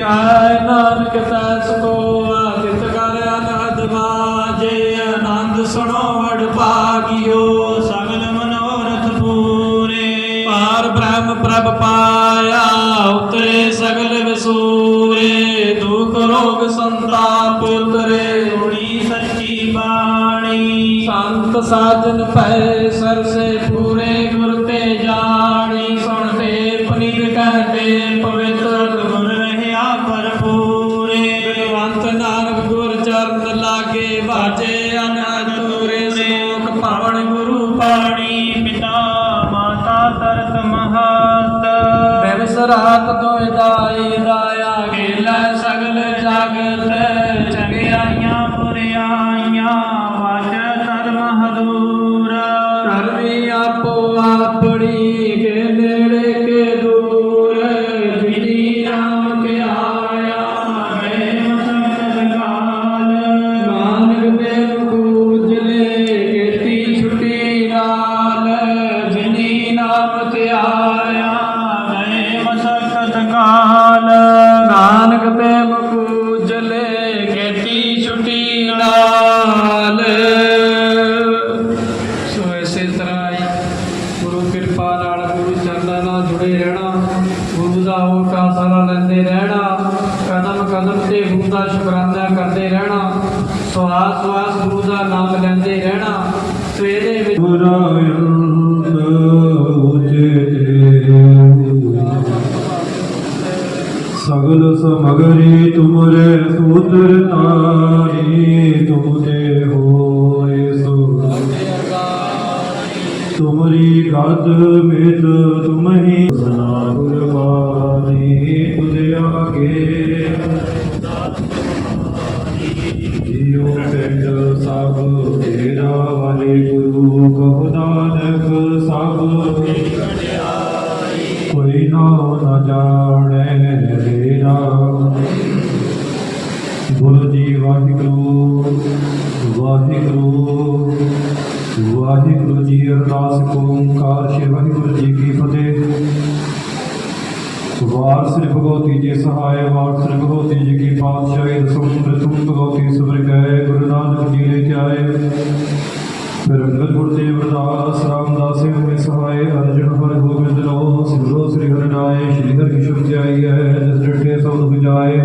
ਕਾਇ ਨਾਨਕ ਦਾਸ ਕੋ ਆਦਿਤ ਕਰ ਅਨਹਦ ਵਾਜੇ ਆਨੰਦ ਸੁਣੋ ਵਡ ਭਾਗਿਓ, ਸਗਲ ਮਨੋਰਥ ਪੂਰੇ। ਪਾਰ ਬ੍ਰਹਮ ਪ੍ਰਭ ਪਾਇਆ, ਉਤਰੇ ਸਗਲ ਵਿਸੂਰੇ। ਦੁਖ ਰੋਗ ਸੰਤਾਪ ਉਤਰੇ ਹੁਣੀ ਸੱਚੀ ਬਾਣੀ। ਸੰਤ ਸਾਜਨ ਪੈ ਸਰਸੇ ਕਦਮ ਕਦਮ ਤੇ ਗੁਰੂ ਦਾ ਸ਼ੁਕਰਾਨਾ ਕਰਦੇ ਰਹਿਣਾ। ਸਵਾਸ ਸਵਾਸ ਗੁਰੂ ਦਾ ਨਾਮ ਲੈਂਦੇ ਰਹਿਣਾ। ਸੋ ਇਹਦੇ ਵਿੱਚ ਸਗਲ ਸਮਗਰੀ ਤੁਮਰੇ ਸੂਤਰ ਤਾਰੀ ਤੁਮ ਦੇ ਹੋਏ ਸੋ। ਤੁਮਰੀ ਗਦ ਮਿਤ ਜੀਉ ਪਿੰਡ ਸਭ ਤੇਰਾ ਵਾਲੇ ਕਹੁ ਨਾਨਕ ਸਭ। ਕੋਈ ਨਾ ਨਾ ਜਾਣੈ ਤੇਰਾ ਬੋਲੋ ਜੀ ਵਾਹਿਗੁਰੂ ਵਾਹਿਗੁਰੂ ਵਾਹਿਗੁਰੂ ਜੀ ਅਰਦਾਸ, ਓੰਕਾਰ, ਸ਼੍ਰੀ ਵਾਹਿਗੁਰੂ ਜੀ ਕੀ ਫਤਿਹ ਵਾਰ ਸ੍ਰੀ ਭਗਵਤੀ ਜੀ ਸਹਾਇ ਵਾਰ ਸ੍ਰੀ ਜੀ ਕੀ ਪਾਤਸ਼ਾਹੀ ਦਸਮ ਪ੍ਰਥਮ ਭਗਵਤੀ ਸਬਰ ਗਏ ਗੁਰੂ ਨਾਨਕ ਜੀ ਲੈ ਕੇ ਆਏ ਫਿਰ ਅੰਗਦ ਰਾਮਦਾਸ ਸਿੰਘ ਸਹਾਇ ਅਰਜਨ ਹਰ ਗੋਬਿੰਦ ਰੋ ਸਿਮਰੋ ਸ੍ਰੀ ਹਰਿ ਸ਼੍ਰੀ ਹਰਿ ਕਿਸ਼ਨ ਧਿਆਈ ਹੈ, ਜਿਸ ਡਟੇ ਸਭ ਬੁਝਾਏ।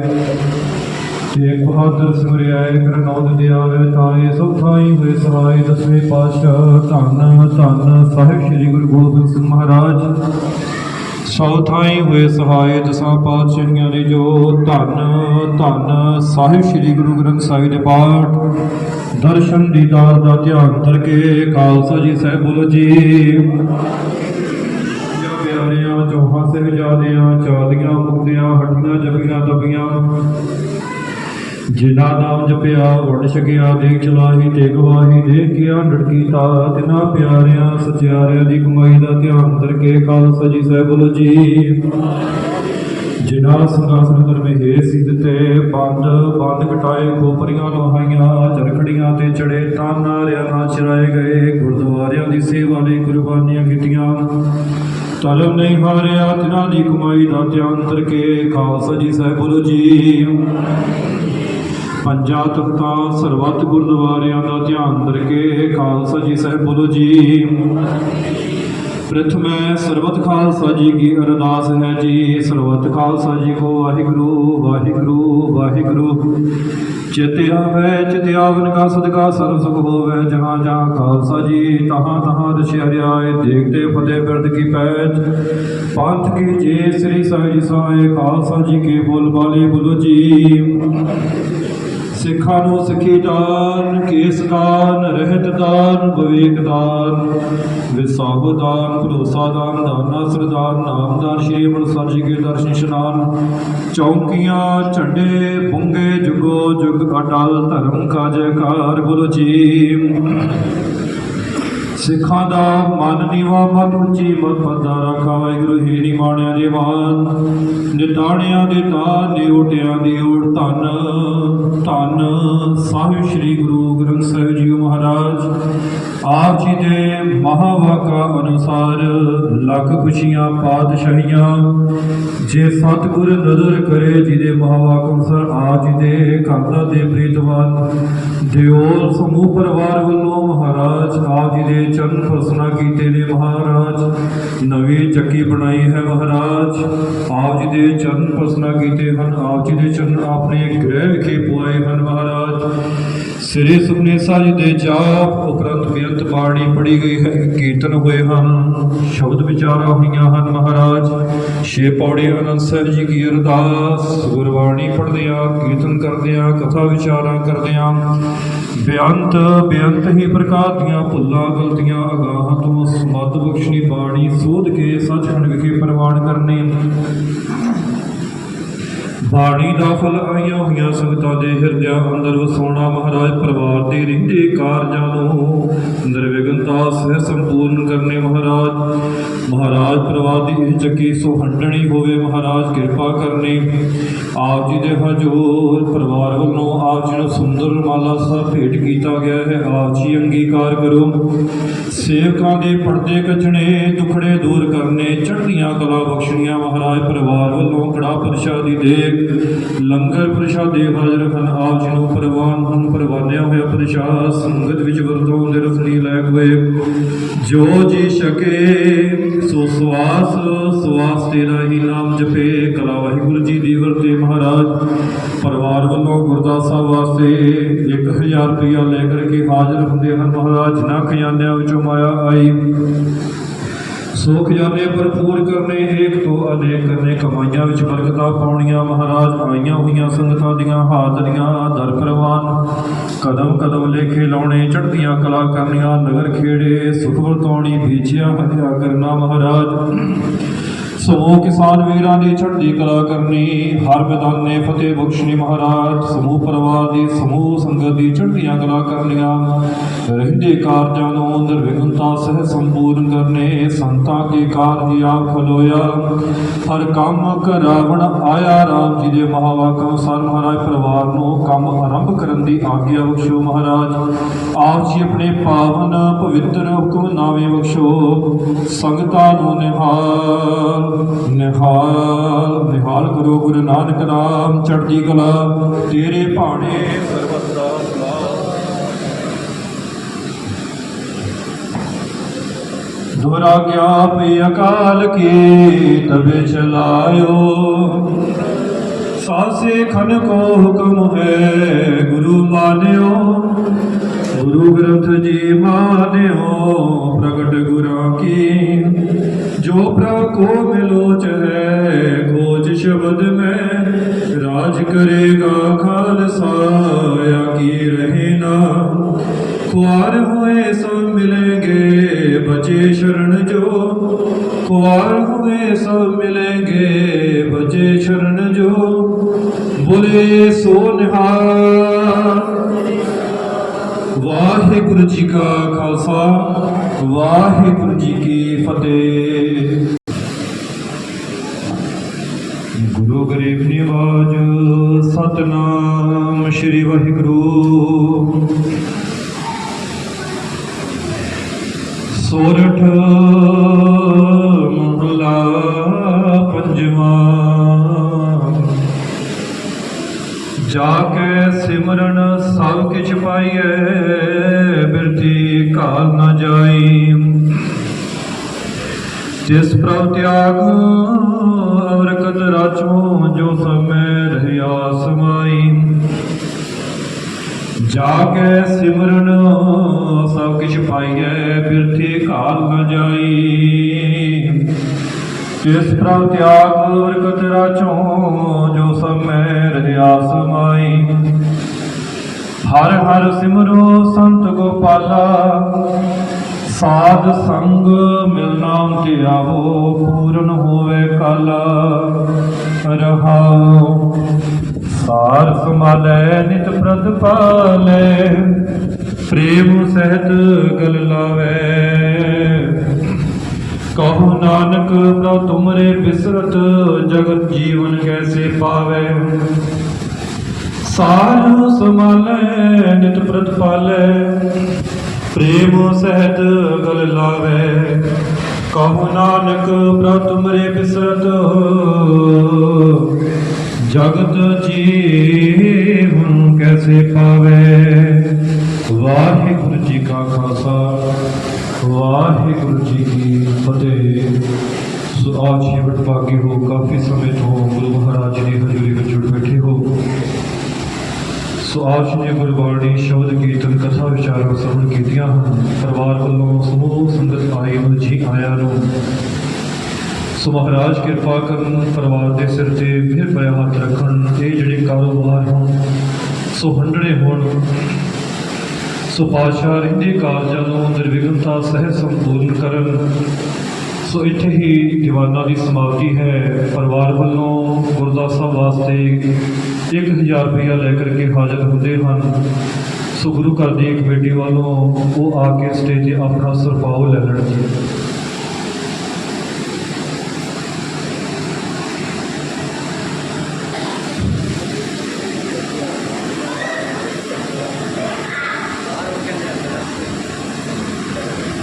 ਤੇਗ ਬਹਾਦਰ ਸਿਮਰਿਆਏ ਕਰ ਨੌਦ ਤਾਏ ਸਭ ਥਾਈ ਹੋਏ ਸਹਾਇ, ਦਸਵੇਂ ਪਾਤਸ਼ਾਹ ਧੰਨ ਧੰਨ ਸਾਹਿਬ ਸ੍ਰੀ ਗੁਰੂ ਗੋਬਿੰਦ ਸਿੰਘ ਮਹਾਰਾਜ। ਸੌ ਥਾਈ ਹੋਏ ਸਹਾਇ ਦਸਾਂ ਪਾਤਸ਼ਾਹੀਆਂ ਨੇ ਜੋ ਧੰਨ ਧੰਨ ਸਾਹਿਬ ਸ੍ਰੀ ਗੁਰੂ ਗ੍ਰੰਥ ਸਾਹਿਬ ਦੇ ਪਾਠ, ਦਰਸ਼ਨ ਦੀਦਾਰ ਦਾ ਧਿਆਨ ਕਰਕੇ ਖਾਲਸਾ ਜੀ ਸਾਹਿਬ ਬੋਲੋ ਜੀ। ਜਾਂ ਪਿਆਰਿਆਂ, ਚੋਹਾਂ ਸਾਹਿਬਜ਼ਾਦਿਆਂ ਚਾਲੀਆਂ ਮੁਕਤਿਆਂ, ਹੱਡੀਆਂ ਜਪੀਆਂ ਦਬੀਆਂ ਜਿਨ੍ਹਾਂ ਨਾਮ ਜਪਿਆ ਵੜ ਛਕਿਆ, ਦੇਖ ਚਲਾਹੀ ਤੇ ਗਵਾਹੀ ਦੇਖ ਕੇ ਆਂਡੜ ਤਿਨਾ ਪਿਆਰਿਆਂ ਸਚਿਆਰਿਆਂ ਦੀ ਕਮਾਈ ਦਾ ਧਿਆਨ ਕਰਕੇ ਖਾਲਸਾ ਜੀ ਸਾਹਿਬ ਜੀ। ਜਿਨ੍ਹਾਂ ਸਿੰਘਾਸਨ ਦਰਮੇ ਹੈ ਸਿੱਧ ਤੇ ਬੰਦ ਬੰਦ ਕਟਾਏ ਖੋਪਰੀਆਂ, ਲੋਹਾਈਆਂ ਚਰਖੜੀਆਂ ਤੇ ਚੜੇ ਤਾਨਾਰਿਆਂ ਨਾਲ ਚਰਾਏ ਗਏ, ਗੁਰਦੁਆਰਿਆਂ ਦੀ ਸੇਵਾ ਲਈ ਕੁਰਬਾਨੀਆਂ ਕੀਤੀਆਂ। ਧਰਮ ਨਹੀਂ ਹਾਰਿਆ ਤਿਨਾਂ ਦੀ ਕਮਾਈ ਦਾ ਧਿਆਨ ਕਰਕੇ ਖਾਲਸਾ ਜੀ ਸਾਹਿਬ ਜੀ। ਪੰਜਾਂ ਤਖਤਾਂ ਸਰਬੱਤ ਗੁਰਦੁਆਰਿਆਂ ਦਾ ਧਿਆਨ ਕਰਕੇ ਖਾਲਸਾ ਜੀ ਸਾਹਿਬ ਬੋਲੋ ਜੀ। ਪ੍ਰਥਮੇ ਸਰਬਤ ਖਾਲਸਾ ਜੀ ਕੀ ਅਰਦਾਸ ਹੈ ਜੀ। ਸਰਬਤ ਖਾਲਸਾ ਜੀ ਕੋ ਵਾਹਿਗੁਰੂ ਵਾਹਿਗੁਰੂ ਵਾਹਿਗੁਰੂ। ਚਿਤ ਆਵੇ ਚਿਤ ਆਵਨ ਕਾ ਸਦਕਾ ਸਰਬ ਸੁਖ ਹੋਵੇ, ਜਹਾਂ ਜਹਾਂ ਖਾਲਸਾ ਜੀ, ਤਹਾਂ ਤਹਾਂ ਦਸ਼ਹਰਿਆਏ ਦੇਖਤੇ ਫਤਿਹ ਬਿਰਦ ਕੀ ਪੈਜ ਪੰਥ ਕੀ ਜੇ ਸ੍ਰੀ ਸਾਹਿਬ ਸਾਏ ਖਾਲਸਾ ਜੀ ਕੇ ਬੋਲ ਬਾਲੇ ਬੁਲੋ ਜੀ। ਸਿੱਖਾਂ ਨੂੰ ਸਿੱਖੀ ਦਾਨ, ਕੇਸ ਦਾਨ, ਰਹਿਤ ਦਾਨ, ਵਿਵੇਕ ਦਾਨ। ਵਿਸਾਹ ਦਾਨ, ਭਰੋਸਾ ਦਾਨ, ਦਾਨਾ ਸਰਦਾਨ ਨਾਮ ਸ਼੍ਰੀ ਅੰਮ੍ਰਿਤਸਰ ਜੀ ਕੇ ਦਰਸ਼ਨ ਇਸ਼ਨਾਨ। ਚੌਂਕੀਆਂ, ਝੰਡੇ, ਬੁੰਗੇ, ਜੁਗੋ, ਜੁਗ ਅਟਲ ਧਰਮ ਕਾ ਜੈਕਾਰ ਬੋਲੋ ਜੀ। ਸਿੱਖਾਂ ਦਾ ਮਨ ਨੀਵਾ ਮਤ ਉੱਚੀ ਮਤ ਪੱਦਾ ਰੱਖਾ ਵਾਹਿਗੁਰੂ ਹੀ ਨੀ ਦੇ ਮਾਨ ਨਿਤਾਣਿਆਂ ਦੇ ਤਾਨ ਨਿਉਟਿਆਂ ਦੀ ਓਟ ਧੰਨ। ਧੰਨ ਸਾਹਿਬ ਸ੍ਰੀ ਗੁਰੂ ਗ੍ਰੰਥ ਸਾਹਿਬ ਜੀ ਮਹਾਰਾਜ। ਆਪ ਜੀ ਦੇ ਮਹਾਵਾਕਾ ਅਨੁਸਾਰ ਲੱਖ ਖੁਸ਼ੀਆਂ, ਪਾਤਸ਼ਾਹੀਆਂ, ਜੇ ਸਤਿਗੁਰ ਨਜ਼ਰ ਕਰੇ ਜਿਹਦੇ ਮਹਾਵਾਕ ਅਨੁਸਾਰ ਆਪ ਜੀ ਦੇ ਕੰਦਾ ਦੇ ਪ੍ਰੀਤਵਾਨ ਦਿਓਲ ਸਮੂਹ ਪਰਿਵਾਰ ਵੱਲੋਂ ਮਹਾਰਾਜ ਆਪ ਜੀ ਦੇ ਚਰਨ ਪ੍ਰਸਨਾ ਕੀਤੇ ਨੇ ਮਹਾਰਾਜ। ਨਵੀਂ ਚੱਕੀ ਬਣਾਈ ਹੈ ਮਹਾਰਾਜ। ਆਪ ਜੀ ਦੇ ਚਰਨ ਪ੍ਰਸਨਾ ਕੀਤੇ ਹਨ। ਆਪ ਜੀ ਦੇ ਚਰਨ ਆਪਣੇ ਗ੍ਰਹਿ ਵਿਖੇ ਪੁਆਏ ਹਨ ਮਹਾਰਾਜ। ਸ੍ਰੀ ਸੁਖਨੇ ਸਾਹਿਬ ਦੇ ਜਾਪ ਉਪਰੰਤ ਬੇਅੰਤ ਬਾਣੀ ਪੜੀ ਗਈ ਹੈ ਕੀਰਤਨ ਹੋਏ ਹਨ। ਸ਼ਬਦ ਵਿਚਾਰਾਂ ਹੋਈਆਂ ਹਨ ਮਹਾਰਾਜ। ਛੇ ਪੌੜੇ ਅਨੰਦ ਸਾਹਿਬ ਜੀ ਕੀ ਅਰਦਾਸ। ਗੁਰਬਾਣੀ ਪੜ੍ਹਦਿਆਂ ਕੀਰਤਨ ਕਰਦਿਆਂ ਕਥਾ ਵਿਚਾਰਾਂ ਕਰਦਿਆਂ ਬੇਅੰਤ ਬੇਅੰਤ ਹੀ ਪ੍ਰਕਾਰ ਦੀਆਂ ਭੁੱਲਾਂ, ਗਲਤੀਆਂ, ਅਗਾਹਾਂ ਤੋਂ ਸਮੱਤ ਬਖਸ਼ਣੀ ਬਾਣੀ ਸੋਧ ਕੇ ਸੱਚਖੰਡ ਵਿਖੇ ਪ੍ਰਵਾਨ ਕਰਨੇ। ਬਾਣੀ ਦਾ ਫਲ ਆਈਆਂ ਹੋਈਆਂ ਸੰਗਤਾਂ ਦੇ ਹਿਰਦਿਆਂ ਅੰਦਰ ਵਸਾਉਣਾ ਮਹਾਰਾਜ ਪਰਿਵਾਰ ਦੇ ਰਿੰਦੇ ਕਾਰਜਾਂ ਨੂੰ ਨਿਰਵਿਘਨਤਾ ਸਹਿ ਸੰਪੂਰਨ ਕਰਨੇ ਮਹਾਰਾਜ। ਮਹਾਰਾਜ ਪਰਿਵਾਰ ਦੀ ਇਹ ਚੱਕੀ ਸੁਹੰਡਣੀ ਹੋਵੇ ਮਹਾਰਾਜ, ਕਿਰਪਾ ਕਰਨੀ। ਆਪ ਜੀ ਦੇ ਹਜੂਰ ਪਰਿਵਾਰ ਵੱਲੋਂ ਆਪ ਜੀ ਨੂੰ ਸੁੰਦਰ ਮਾਲਾ ਸਾਹਿਬ ਭੇਟ ਕੀਤਾ ਗਿਆ ਹੈ। ਆਪ ਜੀ ਅੰਗੀਕਾਰ ਕਰੋ। ਸੇਵਕਾਂ ਦੇ ਪਰਦੇ ਕੱਜਣੇ ਦੁਖੜੇ ਦੂਰ ਕਰਨੇ, ਚੜ੍ਹਦੀਆਂ ਕਲਾ ਬਖਸ਼ਣੀਆਂ ਮਹਾਰਾਜ ਪਰਿਵਾਰ ਵੱਲੋਂ ਕੜਾ ਪ੍ਰਸ਼ਾਦੀ ਦੇ ਲੰਗਰ ਪ੍ਰਸ਼ਾਦੇ ਹਾਜ਼ਰ ਹਨ। ਆਪ ਜੀ ਨੂੰ ਪ੍ਰਵਾਨ ਹਨ ਪ੍ਰਵਾਨਿਆ ਹੋਇਆ ਪ੍ਰਸ਼ਾਦ ਸੰਗਤ ਵਿੱਚ ਵਰਤੋਂ ਦੇ ਰਸਨੀ ਲਾਇਕ ਹੋਏ। ਜੋ ਜੀ ਛਕੇ, ਸੋ ਸਵਾਸ ਸਵਾਸ ਤੇਰਾ ਹੀ ਨਾਮ ਜਪੇ। ਕਲਾ ਵਾਹਿਗੁਰੂ ਜੀ ਦੀ ਵਰਤੇ ਮਹਾਰਾਜ, ਪਰਿਵਾਰ ਵੱਲੋਂ ਗੁਰਦਾਸਾ ਸਾਹਿਬ ਵਾਸਤੇ 1000 ਰੁਪਇਆ ਲੈ ਕਰਕੇ ਹਾਜ਼ਰ ਹੁੰਦੇ ਹਨ। ਮਹਾਰਾਜ, ਜਿਨ੍ਹਾਂ ਖਜ਼ਾਨਿਆਂ ਵਿੱਚੋਂ ਮਾਇਆ ਆਈ। ਸੋ ਖਜ਼ਾਨੇ ਭਰਪੂਰ ਕਰਨੇ, ਏਕ ਤੋਂ ਅਨੇਕ ਕਰਨੇ, ਕਮਾਈਆਂ ਵਿੱਚ ਬਰਕਤਾਂ ਪਾਉਣੀਆਂ, ਮਹਾਰਾਜ ਆਈਆਂ ਹੋਈਆਂ ਸੰਗਤਾਂ ਦੀਆਂ ਹਾਜ਼ਰੀਆਂ, ਦਰ ਪ੍ਰਵਾਨ। ਕਦਮ ਕਦਮ ਲੇਖੇ ਲਾਉਣੇ, ਚੜ੍ਹਦੀਆਂ ਕਲਾ ਕਰਨੀਆਂ, ਨਗਰ ਖੇੜੇ ਸੁਖ ਵਰਤੌਣੀ ਬੀਜਿਆ ਹਰਿਆ ਕਰਨਾ, ਮਹਾਰਾਜ। ਸੋ ਕਿਸਾਨ ਵੀਰਾਂ ਦੀ ਚੜ੍ਹਦੀ ਕਲਾ ਕਰਨੀ, ਹਰ ਮੈਦਾਨੇ ਫਤਿਹ ਬਖਸ਼ਣੀ ਮਹਾਰਾਜ, ਸਮੂਹ ਪਰਿਵਾਰ ਦੀ, ਸਮੂਹ ਸੰਗਤ ਦੀ ਚੜ੍ਹਦੀਆਂ ਕਲਾ ਕਰਨੀਆਂ। ਰਹਿੰਦੇ ਕਾਰਜਾਂ ਨੂੰ ਨਿਰਵਿਘਨਤਾ, ਸਹਿ ਸੰਪੂਰਨ ਕਰਨੇ, ਸੰਤਾਂ ਕੇ ਕਾਰਜ ਆਪ ਖਲੋਇਆ। ਹਰ ਕੰਮ ਕਰਾਵਣ ਆਇਆ ਰਾਮ ਜੀ ਦੇ ਮਹਾਵਾਕ ਅਨੁਸਾਰ ਮਹਾਰਾਜ ਪਰਿਵਾਰ ਨੂੰ ਕੰਮ ਆਰੰਭ ਕਰਨ ਦੀ ਆਗਿਆ ਬਖਸ਼ੋ ਮਹਾਰਾਜ। ਆਪ ਜੀ ਆਪਣੇ ਪਾਵਨ ਪਵਿੱਤਰ ਹੁਕਮਨਾਮੇ ਬਖਸ਼ੋ, ਸੰਗਤਾਂ ਨੂੰ ਨਿਹਾਲ ਨਿਹਾਲ ਨਿਹਾਲ ਕਰੋ ਗੁਰੂ ਨਾਨਕ ਨਾਮ ਚੜ੍ਹਦੀ ਕਲਾ, ਤੇਰੇ ਭਾਣੇ ਸਰਬੱਤਾ ਸਲਾਮ ਦੁਰਾਗਿਆ ਪਈ ਅਕਾਲ ਕੀ ਤਬੇ ਚਲਾਇਓ ਸਾਸੇ ਖਨ ਕੋ ਹੁਕਮ ਹੈ ਗੁਰੂ ਮਾਨਿਓ। ਗੁਰੂ ਗ੍ਰੰਥ ਜੀ ਮਾਨਿਓ, ਪ੍ਰਗਟ ਗੁਰਾਂ ਕੀ। ਜੋ ਪ੍ਰਭ ਕੋ ਮਿਲੋਚ ਹੈ, ਖੋਜ ਸ਼ਬਦ ਮੈਂ। ਰਾਜ ਕਰੇਗਾ ਖਾਲਸਾ, ਆ ਕੀ ਰਹੇ ਨਾ। ਕੁਆਰ ਹੋਏ ਸਭ ਮਿਲेंगे ਬਚੇ ਸ਼ਰਨ ਜੋ। ਕੁਆਰ ਹੋਏ ਸਭ ਮਿਲेंगे ਬਚੇ ਸ਼ਰਨ ਜੋ। ਬੋਲੇ ਸੋ ਨਿਹਾਲ। ਵਾਹਿਗੁਰੂ ਜੀ ਕਾ ਖਾਲਸਾ, ਵਾਹਿਗੁਰੂ ਜੀ ਕੀ ਫਤਿਹ। ਗੁਰੂ ਗਰੀਬ ਨਿਵਾਜ, ਸਤਨਾਮ ਸ੍ਰੀ ਵਾਹਿਗੁਰੂ। ਸੋਰਠ ਮਹਲਾ ਪੰਜਵਾਂ। ਜਾ ਕੇ ਸਿਮਰਨ ਸਭ ਕਿਛ ਪਾਈਐ। ਕਾਲ ਨ ਜਾਈ ਜਿਸ ਪ੍ਰਭ ਤਿਆਗ ਅਵਰਕਤ ਰਾਚੋ ਜੋ ਸਮੈ ਰਹਿਆ ਸਮਾਈ। ਜਾ ਕੇ ਸਿਮਰਨ, ਸਭ ਕਿਛ ਪਾਈਐ ਬਿਰਥੀ ਕਾਲ ਨ ਜਾਈ ਤਿਸ ਪ੍ਰਭ ਤਿਆਗ ਵਰਕਤ ਰਾਚੋ ਜੋ ਸਮੈ ਰਹਿਆ ਸਮਾਈ। ਹਰ ਹਰ ਸਿਮਰੋ ਸੰਤ ਗੋਪਾਲਾ। ਸਾਧ ਸੰਗ ਮਿਲਣਾ ਤੇ ਆਵੋ, ਪੂਰਨ ਹੋਵੇ ਕਲ। ਰਹਾਉ, ਸਾਰ ਸਮਾਲੇ ਨਿਤ ਪ੍ਰਤ ਪਾਲੈ। ਪ੍ਰੇਮ ਸਹਿਤ ਗਲ ਲਾਵੇ। ਕਹੋ ਨਾਨਕ, ਪ੍ਰਭ ਤੁਮਰੇ ਬਿਸਰਤ, ਜਗਤ ਜੀਵਨ ਕੈਸੇ ਪਾਵੇ। ਸਾਰੂ ਸਮਾਲੇ ਨਿਤ ਪ੍ਰਤਪਾਲੇ ਪ੍ਰੇਮ ਸਹਿਤ ਗਲ ਲਾਵੇ। ਕਹੋ ਨਾਨਕ, ਪ੍ਰਭ ਤੁਮਰੇ ਬਿਸਰਤ ਜਗਤ ਜੀਵਨ ਕੈਸੇ ਪਾਵੇ? ਵਾਹਿਗੁਰੂ ਜੀ ਕਾ ਖਾਲਸਾ, ਵਾਹਿਗੁਰੂ ਜੀ ਕੀ ਫਤਿਹ। ਸੋ ਆਪ ਜੀ ਵਡਭਾਗੇ ਹੋ, ਕਾਫੀ ਸਮੇਂ ਤੋਂ ਗੁਰੂ ਮਹਾਰਾਜ ਦੀ ਹਜ਼ੂਰੀ ਵਿੱਚ ਜੁੜ ਬੈਠੇ ਹੋ। ਸੋ ਆਪ ਜੀ ਨੇ ਗੁਰਬਾਣੀ ਸ਼ਬਦ, ਕੀਰਤਨ, ਕਥਾ, ਵਿਚਾਰਾਂ ਸਰਵਣ ਕੀਤੀਆਂ ਹਨ। ਪਰਿਵਾਰ ਵੱਲੋਂ ਸਮੂਹ ਸੰਗਤ ਆਈ ਨੂੰ ਜੀ ਆਇਆਂ ਨੂੰ। ਸੋ ਮਹਾਰਾਜ ਕਿਰਪਾ ਕਰਨ, ਪਰਿਵਾਰ ਦੇ ਸਿਰ ਤੇ ਫਿਰ ਪਿਆ ਹੱਥ ਰੱਖਣ। ਇਹ ਜਿਹੜੇ ਕਾਰੋਬਾਰ ਹੋਣ ਸੋ ਹੰਡੜੇ ਹੋਣ। ਸੋ ਪਾਤਸ਼ਾਹ ਰਹਿੰਦੇ ਕਾਰਜਾਂ ਨੂੰ ਨਿਰਵਿਘਨਤਾ, ਸਹਿ ਸੰਪੂਰਨ ਕਰਨ। ਸੋ ਇੱਥੇ ਹੀ ਦੀਵਾਨਾਂ ਦੀ ਸਮਾਪਤੀ ਹੈ। ਪਰਿਵਾਰ ਵੱਲੋਂ ਗੁਰਦਾਸ ਸਾਹਿਬ ਵਾਸਤੇ 1000 ਰੁਪਇਆ ਲੈ ਕਰਕੇ ਹਾਜ਼ਰ ਹੁੰਦੇ ਹਨ। ਸੋ ਗੁਰੂ ਘਰ ਦੀ ਕਮੇਟੀ ਵੱਲੋਂ ਉਹ ਆ ਕੇ ਸਟੇਜ ਤੇ ਆਪਣਾ ਸਰਪਾਉ ਲੈ ਲੈਣਗੇ।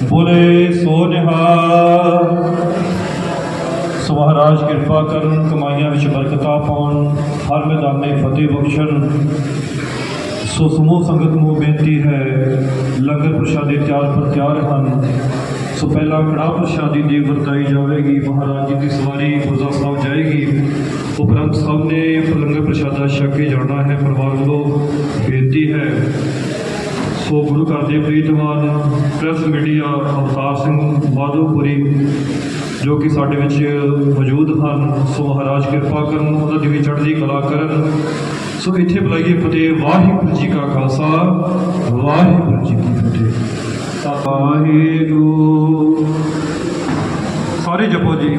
ਬੋਲੇ, ਸੋ ਨਿਹਾਲ। ਸੋ ਮਹਾਰਾਜ, ਕਿਰਪਾ ਕਰਨ, ਕਮਾਈਆਂ ਵਿੱਚ ਬਰਕਤਾਂ ਪਾਉਣ, ਹਰ ਮੈਦਾਨੇ ਫਤਿਹ ਬਖਸ਼ਣ। ਸੋ ਸਮੂਹ ਸੰਗਤ ਨੂੰ ਬੇਨਤੀ ਹੈ, ਲੰਗਰ ਪ੍ਰਸ਼ਾਦੇ ਤਿਆਰ ਪਰ ਤਿਆਰ ਹਨ। ਸੋ ਪਹਿਲਾਂ ਕੜਾਹ ਪ੍ਰਸ਼ਾਦੀ ਦੀ ਵਰਤਾਈ ਜਾਵੇਗੀ। ਮਹਾਰਾਜ ਜੀ ਦੀ ਸਵਾਰੀ ਗੁਰਦੁਆਰਾ ਸਾਹਿਬ ਜਾਏਗੀ। ਉਪਰੰਤ ਸਭ ਨੇ ਲੰਗਰ ਪ੍ਰਸ਼ਾਦਾ ਛਕ ਕੇ ਜਾਣਾ ਹੈ। ਪਰਿਵਾਰ ਵੱਲੋਂ ਬੇਨਤੀ ਹੈ ਸੋ ਗੁਰੂ ਘਰ ਦੇ ਪ੍ਰੀਤਮਾਨ ਪ੍ਰੈਸ ਮੀਡੀਆ ਅਵਤਾਰ ਸਿੰਘ ਮਾਧੋਪੁਰੀ, ਜੋ ਕਿ ਸਾਡੇ ਵਿੱਚ ਮੌਜੂਦ ਹਨ, ਸੋ ਮਹਾਰਾਜ ਕਿਰਪਾ ਕਰਨ, ਉਹਨਾਂ ਦੀ ਵੀ ਚੜ੍ਹਦੀ ਕਲਾ ਕਰਨ। ਸੋ ਇੱਥੇ ਬੁਲਾਈਏ ਫਤਿਹ, ਵਾਹਿਗੁਰੂ ਜੀ ਕਾ ਖਾਲਸਾ, ਵਾਹਿਗੁਰੂ ਜੀ ਕੀ ਫਤਿਹ। ਵਾਹਿਗੁਰੂ। ਸਾਰੇ ਜਪੋ ਜੀ।